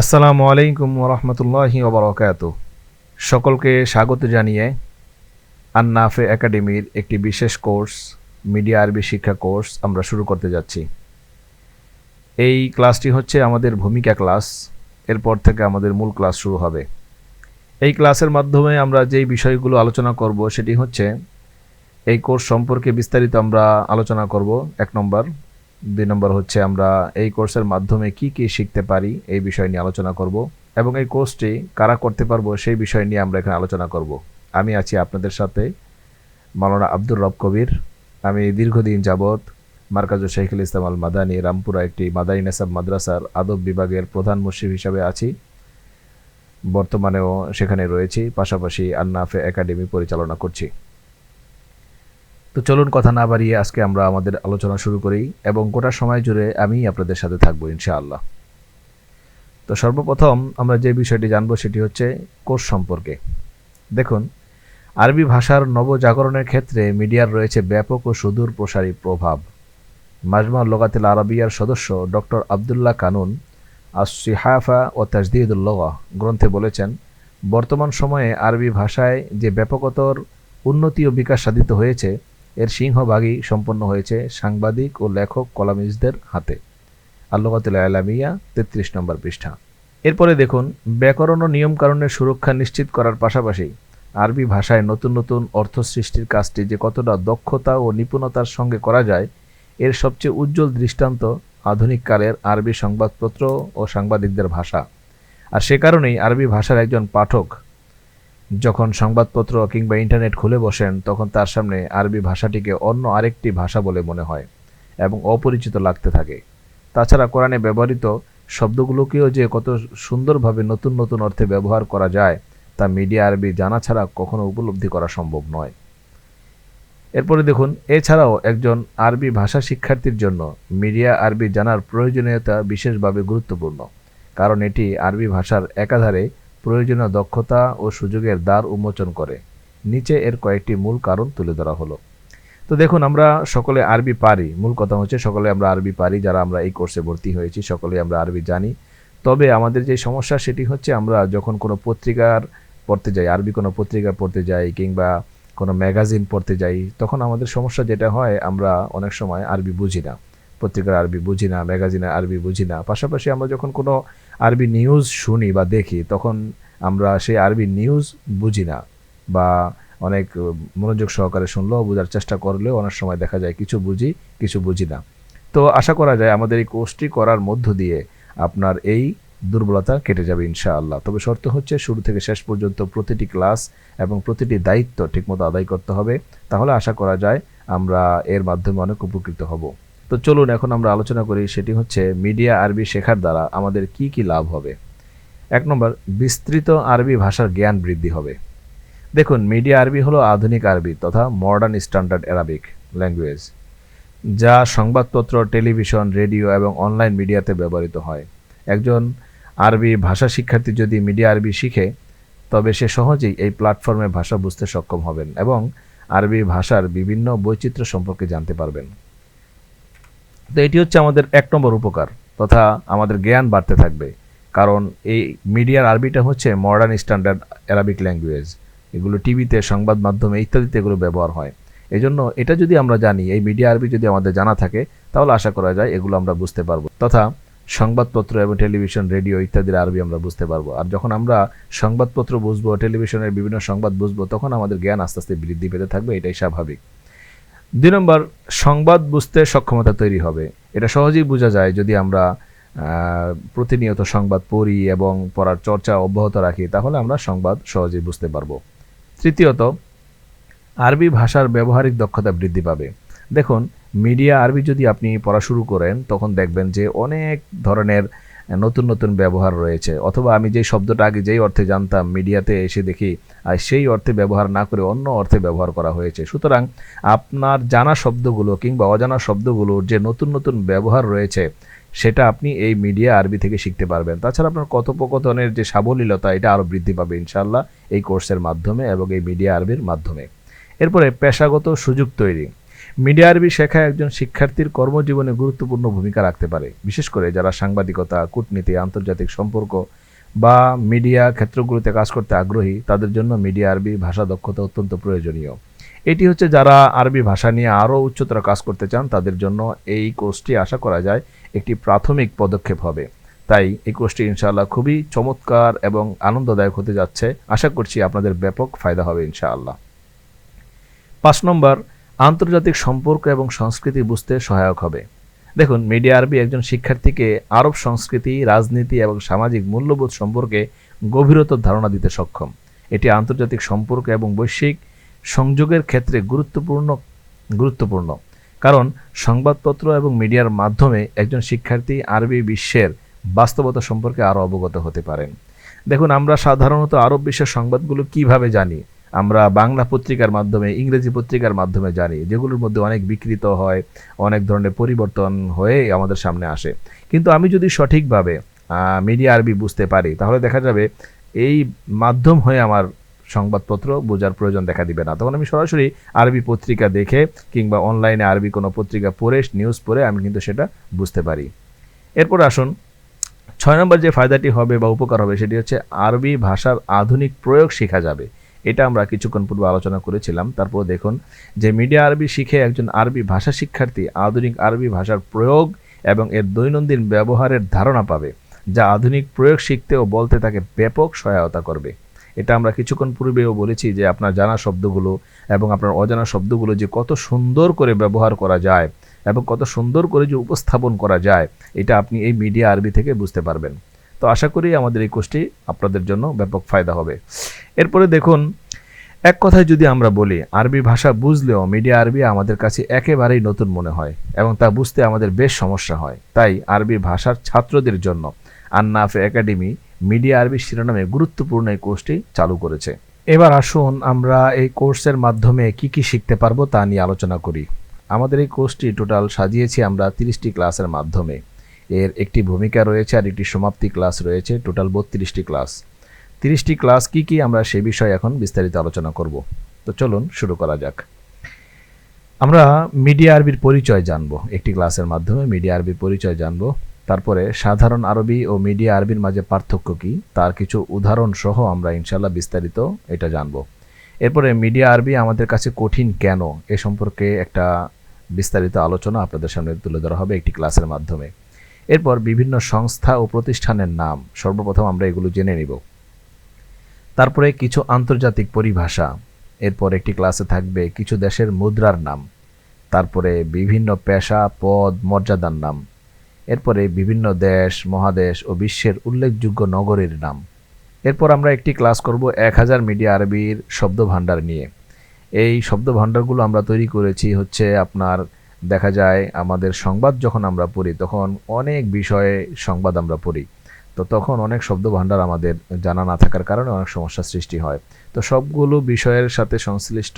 আসসালামু আলাইকুম রহমতুল্লাহি ওবরাকাত সকলকে স্বাগত জানিয়ে আন্নাফে একাডেমির একটি বিশেষ কোর্স, মিডিয়া আরবি শিক্ষা কোর্স আমরা শুরু করতে যাচ্ছি। এই ক্লাসটি হচ্ছে আমাদের ভূমিকা ক্লাস, এরপর থেকে আমাদের মূল ক্লাস শুরু হবে। এই ক্লাসের মাধ্যমে আমরা যেই বিষয়গুলো আলোচনা করব সেটি হচ্ছে, এই কোর্স সম্পর্কে বিস্তারিত আমরা আলোচনা করব, এক নম্বর। দুই নম্বর হচ্ছে আমরা এই কোর্সের মাধ্যমে কি কি শিখতে পারি এই বিষয় নিয়ে আলোচনা করব এবং এই কোর্সটি কারা করতে পারব সেই বিষয় নিয়ে আমরা এখানে আলোচনা করব। আমি আছি আপনাদের সাথে মাওলানা আব্দুর রব কবির। আমি দীর্ঘদিন যাবৎ মার্কাজু শেখুল ইসলাম আল মাদানী রামপুরা একটি মাদানী নেসাব মাদ্রাসার আদব বিভাগের প্রধান মুশিফ হিসাবে আছি। বর্তমানেও সেখানে রয়েছি, পাশাপাশি আন্নাফে একাডেমি পরিচালনা করছি। তো চলুন কথা না বাড়িয়ে আজকে আমরা আমাদের আলোচনা শুরু করি এবং গোটা সময় জুড়ে আমি আপনাদের সাথে থাকব, ইনশাআল্লাহ। তো সর্বপ্রথম আমরা যে বিষয়টি জানব সেটি হচ্ছে কোর্স সম্পর্কে। দেখুন, আরবি ভাষার নবজাগরণের ক্ষেত্রে মিডিয়ার রয়েছে ব্যাপক ও সুদূর প্রসারী প্রভাব। মাজমা লোগাতিল আরবিয়ার সদস্য ডক্টর আবদুল্লাহ কানুন আসিহাফা ও তাজদিদুল্লাহ গ্রন্থে বলেছেন, বর্তমান সময়ে আরবি ভাষায় যে ব্যাপকতর উন্নতি ও বিকাশ সাধিত হয়েছে এর সিংহভাগই সম্পন্ন হয়েছে সাংবাদিক ও লেখক কলামিস্টদের হাতে। আল্লাহতুল আলামিয়া তেত্রিশ নম্বর পৃষ্ঠা। এরপরে দেখুন, ব্যাকরণ ও নিয়মকানুনের সুরক্ষা নিশ্চিত করার পাশাপাশি আরবি ভাষায় নতুন নতুন অর্থ সৃষ্টির কাজটি যে কতটা দক্ষতা ও নিপুণতার সঙ্গে করা যায়, এর সবচেয়ে উজ্জ্বল দৃষ্টান্ত আধুনিক কালের আরবি সংবাদপত্র ও সাংবাদিকদের ভাষা। আর সে কারণেই আরবি ভাষার একজন পাঠক যখন সংবাদপত্র কিংবা ইন্টারনেট খুলে বসেন, তখন তার সামনে আরবি ভাষাটিকে অন্য আরেকটি ভাষা বলে মনে হয় এবং অপরিচিত লাগতে থাকে। তাছাড়া কোরআনে ব্যবহৃত শব্দগুলোকেও যে কত সুন্দরভাবে নতুন নতুন অর্থে ব্যবহার করা যায়, তা মিডিয়া আরবি জানা ছাড়া কখনো উপলব্ধি করা সম্ভব নয়। এরপরে দেখুন, এছাড়াও একজন আরবি ভাষা শিক্ষার্থীর জন্য মিডিয়া আরবি জানার প্রয়োজনীয়তা বিশেষভাবে গুরুত্বপূর্ণ, কারণ এটি আরবি ভাষার একাধারে প্রয়োজনীয় দক্ষতা ও সুযোগের দ্বার উন্মোচন করে। নিচে এর কয়েকটি মূল কারণ তুলে ধরা হলো। তো দেখুন, আমরা সকলে আরবি পারি। মূল কথা হচ্ছে সকলে আমরা আরবি পারি, যারা আমরা এই কোর্সে ভর্তি হয়েছি, সকলে আমরা আরবি জানি। তবে আমাদের যে সমস্যা সেটি হচ্ছে আমরা যখন কোনো পত্রিকার পড়তে যাই, আরবি কোনো পত্রিকা পড়তে যাই কিংবা কোনো ম্যাগাজিন পড়তে যাই, তখন আমাদের সমস্যা যেটা হয়, আমরা অনেক সময় আরবি বুঝি না। পত্রিকার আরবি বুঝি না ম্যাগাজিনে আরবি বুঝি না। পাশাপাশি আমরা যখন কোনো আরবি নিউজ শুনি বা দেখি, তখন আমরা সেই আরবি নিউজ বুঝি না বা অনেক মনোযোগ সহকারে শুনলেও বোঝার চেষ্টা করলেও অনেক সময় দেখা যায় কিছু বুঝি কিছু বুঝি না। তো আশা করা যায় আমাদের এই কোর্সটি করার মধ্য দিয়ে আপনার এই দুর্বলতা কেটে যাবে ইনশাআল্লাহ। তবে শর্ত হচ্ছে শুরু থেকে শেষ পর্যন্ত প্রতিটি ক্লাস এবং প্রতিটি দায়িত্ব ঠিকমতো আদায় করতে হবে। তাহলে আশা করা যায় আমরা এর মাধ্যমে অনেক উপকৃত হব। তো চলুন এখন আমরা আলোচনা করি সেটি হচ্ছে মিডিয়া আরবি শেখার দ্বারা আমাদের কি কি লাভ হবে। এক নম্বর, বিস্তৃত আরবি ভাষার জ্ঞান বৃদ্ধি হবে। দেখুন, মিডিয়া আরবি হলো আধুনিক আরবি তথা মডার্ন স্ট্যান্ডার্ড অ্যারাবিক ল্যাঙ্গুয়েজ যা সংবাদপত্র টেলিভিশন রেডিও এবং অনলাইন মিডিয়াতে ব্যবহৃত হয়। একজন আরবি ভাষা শিক্ষার্থী যদি মিডিয়া আরবি শিখে, তবে সে সহজেই এই প্ল্যাটফর্মে ভাষা বুঝতে সক্ষম হবেন এবং আরবি ভাষার বিভিন্ন বৈচিত্র্য সম্পর্কে জানতে পারবেন। তো এটি হচ্ছে আমাদের এক নম্বর উপকার তথা আমাদের জ্ঞান বাড়তে থাকবে। কারণ এই মিডিয়ার আরবিটা হচ্ছে মডার্ন স্ট্যান্ডার্ড অ্যারাবিক ল্যাঙ্গুয়েজ এগুলো টিভিতে সংবাদ মাধ্যমে ইত্যাদিতে এগুলো ব্যবহার হয়। এই জন্য এটা যদি আমরা জানি, এই মিডিয়া আরবি যদি আমাদের জানা থাকে, তাহলে আশা করা যায় এগুলো আমরা বুঝতে পারব। তথা সংবাদপত্র এবং টেলিভিশন, রেডিও ইত্যাদির আরবি আমরা বুঝতে পারব। আর যখন আমরা সংবাদপত্র বুঝব, টেলিভিশনের বিভিন্ন সংবাদ বুঝব, তখন আমাদের জ্ঞান আস্তে আস্তে বৃদ্ধি পেতে থাকবে, এটাই স্বাভাবিক। দুই নম্বর, সংবাদ বুঝতে সক্ষমতা তৈরি হবে। এটা সহজেই বোঝা যায় যদি আমরা প্রতিনিয়ত সংবাদ পড়ি এবং পড়ার চর্চা অব্যাহত রাখি, তাহলে আমরা সংবাদ সহজেই বুঝতে পারব। তৃতীয়ত, আরবি ভাষার ব্যবহারিক দক্ষতা বৃদ্ধি পাবে। দেখুন, মিডিয়া আরবি যদি আপনি পড়া শুরু করেন, তখন দেখবেন যে অনেক ধরনের নতুন নতুন ব্যবহার রয়েছে। অথবা আমি যে শব্দটা আগে যেই অর্থে জানতাম, মিডিয়াতে এসে দেখি আর সেই অর্থে ব্যবহার না করে অন্য অর্থে ব্যবহার করা হয়েছে। সুতরাং আপনার জানা শব্দগুলো কিংবা অজানা শব্দগুলোর যে নতুন নতুন ব্যবহার রয়েছে, সেটা আপনি এই মিডিয়া আরবি থেকে শিখতে পারবেন। তাছাড়া আপনার কথোপকথনের যে সাবলীলতা, এটা আরও বৃদ্ধি পাবে ইনশাল্লাহ এই কোর্সের মাধ্যমে এবং এই মিডিয়া আরবির মাধ্যমে। এরপরে পেশাগত সুযোগ তৈরি। মিডিয়া আরবি শেখা একজন শিক্ষার্থীর কর্মজীবনে গুরুত্বপূর্ণ ভূমিকা রাখতে পারে। বিশেষ করে যারা সাংবাদিকতা, কূটনীতি, আন্তর্জাতিক সম্পর্ক বা মিডিয়া ক্ষেত্রগুলোতে কাজ করতে আগ্রহী, তাদের জন্য মিডিয়া আরবি ভাষা দক্ষতা অত্যন্ত প্রয়োজনীয়। এটি হচ্ছে যারা আরবি ভাষা নিয়ে আরও উচ্চতর কাজ করতে চান, তাদের জন্য এই কোর্সটি আশা করা যায় একটি প্রাথমিক পদক্ষেপ হবে। তাই এই কোর্সটি ইনশাআল্লাহ খুবই চমৎকার এবং আনন্দদায়ক হতে যাচ্ছে। আশা করছি আপনাদের ব্যাপক ফায়দা হবে ইনশাআল্লাহ। পাঁচ নম্বর আন্তর্জাতিক সম্পর্ক এবং সংস্কৃতি বুঝতে সহায়ক হবে। দেখুন, মিডিয়া আরবি একজন শিক্ষার্থীকে আরব সংস্কৃতি, রাজনীতি এবং সামাজিক মূল্যবোধ সম্পর্কে গভীরতর ধারণা দিতে সক্ষম। এটি আন্তর্জাতিক সম্পর্ক এবং বৈশ্বিক সংযোগের ক্ষেত্রে গুরুত্বপূর্ণ গুরুত্বপূর্ণ। কারণ, সংবাদপত্র এবং মিডিয়ার মাধ্যমে একজন শিক্ষার্থী আরবি বিশ্বের বাস্তবতা সম্পর্কে আরও অবগত হতে পারেন। দেখুন, আমরা সাধারণত আরব বিশ্বের সংবাদগুলো কীভাবে জানি? আমরা বাংলা পত্রিকার মাধ্যমে, ইংরেজি পত্রিকার মাধ্যমে জানি, যেগুলোর মধ্যে অনেক বিকৃত হয়, অনেক ধরনের পরিবর্তন হয়ে আমাদের সামনে আসে। কিন্তু আমি যদি সঠিকভাবে মিডিয়া আরবি বুঝতে পারি, তাহলে দেখা যাবে এই মাধ্যম হয়ে আমার সংবাদপত্র বোঝার প্রয়োজন দেখা দিবে না। তখন আমি সরাসরি আরবি পত্রিকা দেখে কিংবা অনলাইনে আরবি কোনো পত্রিকা পড়ে, নিউজ পড়ে, আমি কিন্তু সেটা বুঝতে পারি। এরপর আসুন, ছয় নম্বর যে ফায়দাটি হবে বা উপকার হবে, সেটি হচ্ছে আরবি ভাষার আধুনিক প্রয়োগ শেখা যাবে। এটা আমরা কিছুক্ষণ পূর্বে আলোচনা করেছিলাম। তারপর দেখুন যে মিডিয়া আরবি শিখে একজন আরবি ভাষা শিক্ষার্থী আধুনিক আরবি ভাষার প্রয়োগ এবং এর দৈনন্দিন ব্যবহারের ধারণা পাবে, যা আধুনিক প্রয়োগ শিখতে ও বলতে তাকে ব্যাপক সহায়তা করবে। এটা আমরা কিছুক্ষণ পূর্বেও বলেছি যে আপনার জানা শব্দগুলো এবং আপনার অজানা শব্দগুলো যে কত সুন্দর করে ব্যবহার করা যায় এবং কত সুন্দর করে যে উপস্থাপন করা যায়, এটা আপনি এই মিডিয়া আরবি থেকে বুঝতে পারবেন। তো আশা করি আমাদের এই কোর্সটি আপনাদের জন্য ব্যাপক ফায়দা হবে। এরপরে দেখুন, এক কথায় যদি আমরা বলি, আরবি ভাষা বুঝলেও মিডিয়া আরবি আমাদের কাছে একেবারেই নতুন মনে হয় এবং তা বুঝতে আমাদের বেশ সমস্যা হয়। তাই আরবি ভাষার ছাত্রদের জন্য আন্নাফে একাডেমি মিডিয়া আরবি শিরোনামে গুরুত্বপূর্ণ এই কোর্সটি চালু করেছে। এবার আসুন আমরা এই কোর্সের মাধ্যমে কি কি শিখতে পারব তা নিয়ে আলোচনা করি। আমাদের এই কোর্সটি টোটাল সাজিয়েছি আমরা তিরিশটি ক্লাসের মাধ্যমে। এর একটি ভূমিকা রয়েছে আর একটি সমাপ্তি ক্লাস রয়েছে, টোটাল বত্রিশটি ক্লাস। তিরিশটি ক্লাস কি কি আমরা সে বিষয়ে এখন বিস্তারিত আলোচনা করব। তো চলুন শুরু করা যাক। আমরা মিডিয়া আরবির পরিচয় জানব। একটি ক্লাসের মাধ্যমে মিডিয়া আরবির পরিচয় জানব। তারপরে সাধারণ আরবি ও মিডিয়া আরবির মাঝে পার্থক্য কী, তার কিছু উদাহরণ সহ আমরা ইনশাল্লাহ বিস্তারিত এটা জানব। এরপরে মিডিয়া আরবি আমাদের কাছে কঠিন কেন এ সম্পর্কে একটা বিস্তারিত আলোচনা আপনাদের সামনে তুলে ধরা হবে একটি ক্লাসের মাধ্যমে। এরপর বিভিন্ন সংস্থা ও প্রতিষ্ঠানের নাম, সর্বপ্রথম আমরা এগুলো জেনে নিব। তারপরে কিছু আন্তর্জাতিক পরিভাষা। এরপর একটি ক্লাসে থাকবে কিছু দেশের মুদ্রার নাম। তারপরে বিভিন্ন পেশা, পদ, মর্যাদার নাম। এরপরে বিভিন্ন দেশ, মহাদেশ ও বিশ্বের উল্লেখযোগ্য নগরীর নাম। এরপর আমরা একটি ক্লাস করব এক হাজার মিডিয়া আরবির শব্দ ভাণ্ডার নিয়ে। এই শব্দ ভাণ্ডারগুলো আমরা তৈরি করেছি হচ্ছে আপনার দেখা যায় আমাদের সংবাদ যখন আমরা পড়ি, তখন অনেক বিষয়ে সংবাদ আমরা পড়ি। তো তখন অনেক শব্দ ভাণ্ডার আমাদের জানা না থাকার কারণে অনেক সমস্যার সৃষ্টি হয়। তো সবগুলো বিষয়ের সাথে সংশ্লিষ্ট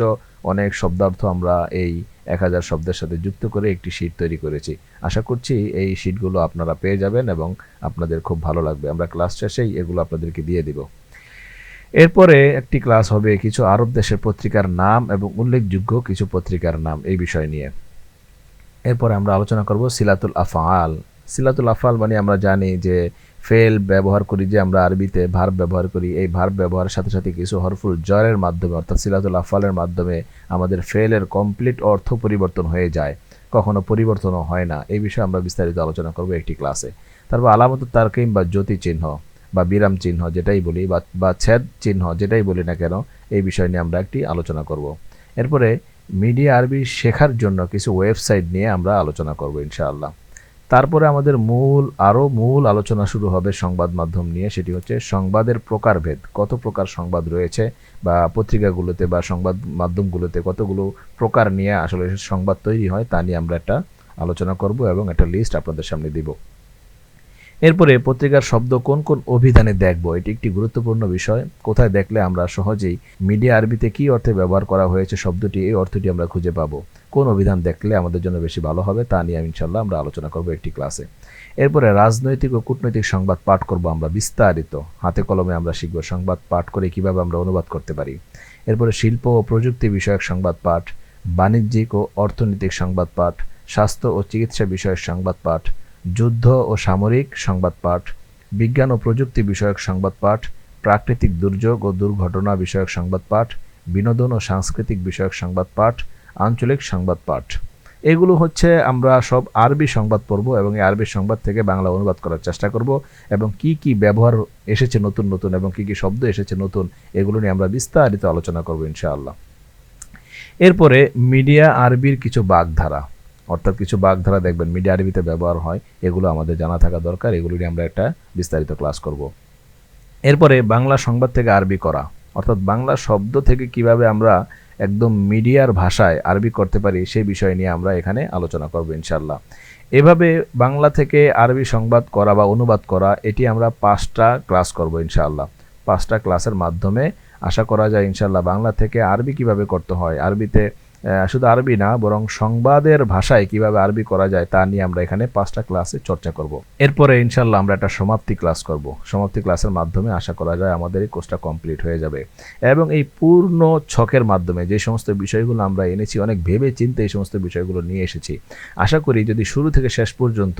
অনেক শব্দার্থ আমরা এই এক হাজার শব্দের সাথে যুক্ত করে একটি শীট তৈরি করেছি। আশা করছি এই শীটগুলো আপনারা পেয়ে যাবেন এবং আপনাদের খুব ভালো লাগবে। আমরা ক্লাস শেষেই এগুলো আপনাদেরকে দিয়ে দিব। এরপরে একটি ক্লাস হবে কিছু আরব দেশের পত্রিকার নাম এবং উল্লেখযোগ্য কিছু পত্রিকার নাম এই বিষয় নিয়ে। এরপরে আমরা আলোচনা করব সিলাতুল আফআল। সিলাতুল আফআল মানে আমরা জানি যে ফেল ব্যবহার করি যে আমরা আরবিতে ভার্ব ব্যবহার করি, এই ভার্ব ব্যবহারের সাথে সাথে কিছু হরফুল জয়ের মাধ্যমে অর্থাৎ সিলাতুল আফালের মাধ্যমে আমাদের ফেলের কমপ্লিট অর্থ পরিবর্তন হয়ে যায়, কখনো পরিবর্তনও হয় না। এই বিষয়ে আমরা বিস্তারিত আলোচনা করব একটি ক্লাসে তারপর আলামত তারকিম বা জ্যোতি চিহ্ন বা বিরাম চিহ্ন যেটাই বলি বা বা ছেদ চিহ্ন যেটাই বলি না কেন, এই বিষয় নিয়ে আমরা একটি আলোচনা করব। এরপরে মিডিয়া আরবি শেখার জন্য কিছু ওয়েবসাইট নিয়ে আমরা আলোচনা করব ইনশাআল্লাহ। তারপরে আমাদের মূল আরও মূল আলোচনা শুরু হবে সংবাদ মাধ্যম নিয়ে, সেটি হচ্ছে সংবাদের প্রকারভেদ। কত প্রকার সংবাদ রয়েছে বা পত্রিকাগুলোতে বা সংবাদ মাধ্যমগুলোতে কতগুলো প্রকার নিয়ে আসলে সংবাদ তৈরি হয়, তা নিয়ে আমরা একটা আলোচনা করব এবং একটা লিস্ট আপনাদের সামনে দিব। এরপরে পত্রিকার শব্দ কোন কোন অভিধানে দেখব? এটি একটি গুরুত্বপূর্ণ বিষয়। কোথায় দেখলে আমরা সহজেই মিডিয়া আরবিতে কি অর্থে ব্যবহার করা হয়েছে, শব্দটি, এই অর্থটি আমরা খুঁজে পাবো। কোন অভিধান দেখলে আমাদের জন্য বেশি ভালো হবে, তা নিয়ে ইনশাল্লাহ আমরা আলোচনা করব একটি ক্লাসে। এরপরে রাজনৈতিক ও কূটনৈতিক সংবাদ পাঠ করব আমরা বিস্তারিত। হাতে কলমে আমরা শিখব সংবাদ পাঠ করে কীভাবে আমরা অনুবাদ করতে পারি। এরপরে শিল্প ও প্রযুক্তি বিষয়ক সংবাদ পাঠ, বাণিজ্যিক ও অর্থনৈতিক সংবাদ পাঠ, স্বাস্থ্য ও চিকিৎসা বিষয়ক সংবাদ পাঠ, যুদ্ধ ও সামরিক সংবাদ পাঠ, বিজ্ঞান ও প্রযুক্তি বিষয়ক সংবাদ পাঠ, প্রাকৃতিক দুর্যোগ ও দুর্ঘটনা বিষয়ক সংবাদ পাঠ, বিনোদন ও সাংস্কৃতিক বিষয়ক সংবাদ পাঠ আঞ্চলিক সংবাদ পাঠ। এগুলো হচ্ছে আমরা সব আরবি সংবাদ পড়ব এবং এই আরবি সংবাদ থেকে বাংলা অনুবাদ করার চেষ্টা করব এবং কি কি ব্যবহার এসেছে নতুন নতুন এবং কি কি শব্দ এসেছে নতুন এগুলো নিয়ে আমরা বিস্তারিত আলোচনা করব ইনশাআল্লাহ। এরপরে মিডিয়া আরবির কিছু বাগধারা, অর্থাৎ কিছু বাগধারা দেখবেন, মিডিয়া আরবিতে ব্যবহার হয়, এগুলো আমাদের জানা থাকা দরকার, এগুলো নিয়ে আমরা একটা বিস্তারিত ক্লাস করব। এরপরে বাংলা সংবাদ থেকে আরবি করা, অর্থাৎ বাংলা শব্দ থেকে কীভাবে আমরা একদম মিডিয়ার ভাষায় আরবি করতে পারি, সেই বিষয় নিয়ে আমরা এখানে আলোচনা করব ইনশাল্লাহ এভাবে বাংলা থেকে আরবি সংবাদ করা বা অনুবাদ করা, এটি আমরা পাঁচটা ক্লাস করব ইনশাল্লাহ পাঁচটা ক্লাসের মাধ্যমে আশা করা যায় ইনশাল্লাহ বাংলা থেকে আরবি কীভাবে করতে হয়, আরবিতে শুধু আরবি না, বরং সংবাদের ভাষায় কীভাবে আরবি করা যায় তা নিয়ে আমরা এখানে পাঁচটা ক্লাসে চর্চা করব। এরপরে ইনশাল্লাহ আমরা একটা সমাপ্তি ক্লাস করব। সমাপ্তি ক্লাসের মাধ্যমে আশা করা যায় আমাদের এই কোর্সটা কমপ্লিট হয়ে যাবে। এবং এই পূর্ণ ছকের মাধ্যমে যে সমস্ত বিষয়গুলো আমরা এনেছি, অনেক ভেবে চিন্তে এই সমস্ত বিষয়গুলো নিয়ে এসেছি। আশা করি যদি শুরু থেকে শেষ পর্যন্ত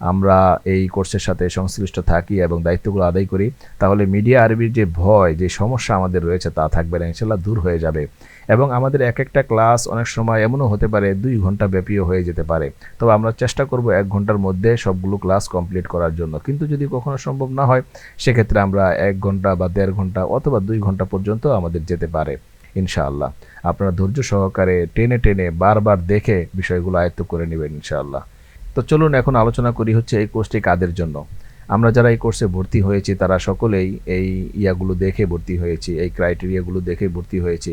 আমরা এই কোর্সের সাথে সংশ্লিষ্ট থাকি এবং দায়িত্বগুলো আদায় করি, তাহলে মিডিয়া আরবির যে ভয়, যে সমস্যা আমাদের রয়েছে তা থাকবে না ইনশাল্লাহ দূর হয়ে যাবে। এবং আমাদের এক একটা ক্লাস অনেক সময় এমনও হতে পারে দুই ঘণ্টা ব্যাপীও হয়ে যেতে পারে। তবে আমরা চেষ্টা করব এক ঘণ্টার মধ্যে সবগুলো ক্লাস কমপ্লিট করার জন্য। কিন্তু যদি কখনো সম্ভব না হয়, সেক্ষেত্রে আমরা এক ঘণ্টা বা দেড় ঘণ্টা অথবা দুই ঘণ্টা পর্যন্ত আমাদের যেতে পারে, ইনশাআল্লাহ। আপনারা ধৈর্য সহকারে টেনে টেনে বারবার দেখে বিষয়গুলো আয়ত্ত করে নেবেন, ইনশাআল্লাহ। তো চলুন এখন আলোচনা করি হচ্ছে এই কোর্সটি কাদের জন্য। আমরা যারা এই কোর্সে ভর্তি হয়েছি, তারা সকলেই এই ইয়াগুলো দেখে ভর্তি হয়েছি, এই ক্রাইটেরিয়াগুলো দেখে ভর্তি হয়েছি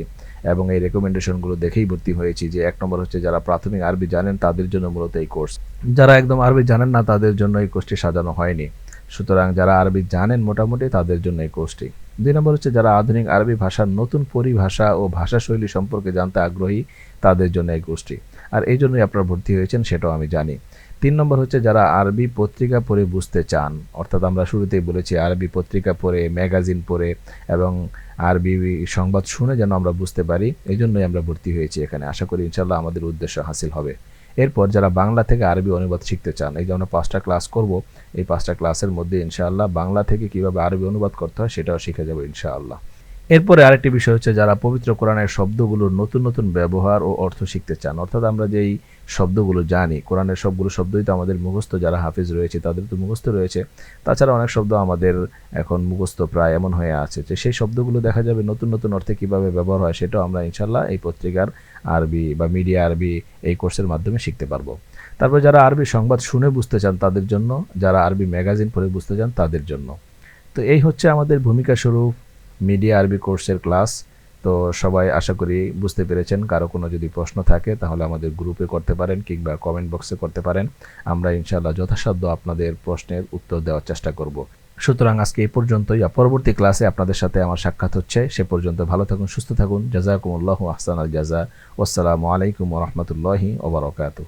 এবং এই রেকমেন্ডেশনগুলো দেখেই ভর্তি হয়েছি যে এক নম্বর হচ্ছে যারা প্রাথমিক আরবি জানেন, তাদের জন্য মূলত এই কোর্স। যারা একদম আরবি জানেন না, তাদের জন্য এই কোর্সটি সাজানো হয়নি। সুতরাং যারা আরবি জানেন, মোটামুটি তাদের জন্য এই কোর্সটি। দুই নম্বর হচ্ছে যারা আধুনিক আরবি ভাষার নতুন পরিভাষা ও ভাষাশৈলী সম্পর্কে জানতে আগ্রহী, তাদের জন্য এই কোর্সটি। আর এই জন্যই আপনারা ভর্তি হয়েছেন, সেটাও আমি জানি। তিন নম্বর হচ্ছে যারা আরবি পত্রিকা পড়ে বুঝতে চান, অর্থাৎ আমরা শুরুতেই বলেছি আরবি পত্রিকা পড়ে, ম্যাগাজিন পড়ে এবং আরবি সংবাদ শুনে যেন আমরা বুঝতে পারি, এই জন্যই আমরা ভর্তি হয়েছি এখানে। আশা করি ইনশাল্লাহ আমাদের উদ্দেশ্য হাসিল হবে। এরপর যারা বাংলা থেকে আরবি অনুবাদ শিখতে চান, এই যে আমরা পাঁচটা ক্লাস করব, এই পাঁচটা ক্লাসের মধ্যে ইনশাআল্লাহ বাংলা থেকে কীভাবে আরবি অনুবাদ করতে হয়, সেটাও শিখে যাব ইনশাআল্লাহ। এরপরে আরেকটি বিষয় হচ্ছে যারা পবিত্র কোরআনের শব্দগুলোর নতুন নতুন ব্যবহার ও অর্থ শিখতে চান, অর্থাৎ আমরা যেই শব্দগুলো জানি, কোরআনের সবগুলো শব্দই তো আমাদের মুখস্থ, যারা হাফিজ রয়েছে তাদের তো মুখস্থ রয়েছে। তাছাড়া অনেক শব্দ আমাদের এখন মুখস্থ প্রায় এমন হয়ে আছে যে সেই শব্দগুলো দেখা যাবে নতুন নতুন অর্থে কীভাবে ব্যবহার হয় সেটাও আমরা ইনশাল্লাহ এই পত্রিকার আরবি বা মিডিয়া আরবি এই কোর্সের মাধ্যমে শিখতে পারব। তারপর যারা আরবি সংবাদ শুনে বুঝতে চান তাদের জন্য, যারা আরবি ম্যাগাজিন পড়ে বুঝতে চান তাদের জন্য। তো এই হচ্ছে আমাদের ভূমিকা স্বরূপ। মিডিয়া আরবি কোর্সের ক্লাস তো সবাই আশা করি বুঝতে পেরেছেন। কারও কোনো যদি প্রশ্ন থাকে, তাহলে আমাদের গ্রুপে করতে পারেন কিংবা কমেন্ট বক্সে করতে পারেন। আমরা ইনশাআল্লাহ যথাসাধ্য আপনাদের প্রশ্নের উত্তর দেওয়ার চেষ্টা করব। সুতরাং আজকে এই পর্যন্তই। পরবর্তী ক্লাসে আপনাদের সাথে আমার সাক্ষাৎ হচ্ছে। সে পর্যন্ত ভালো থাকুন, সুস্থ থাকুন। জাজাকুমুল্লাহ আহসান আল জাজা। আসসালামু আলাইকুম রহমতুল্লাহি ওবরাকাতু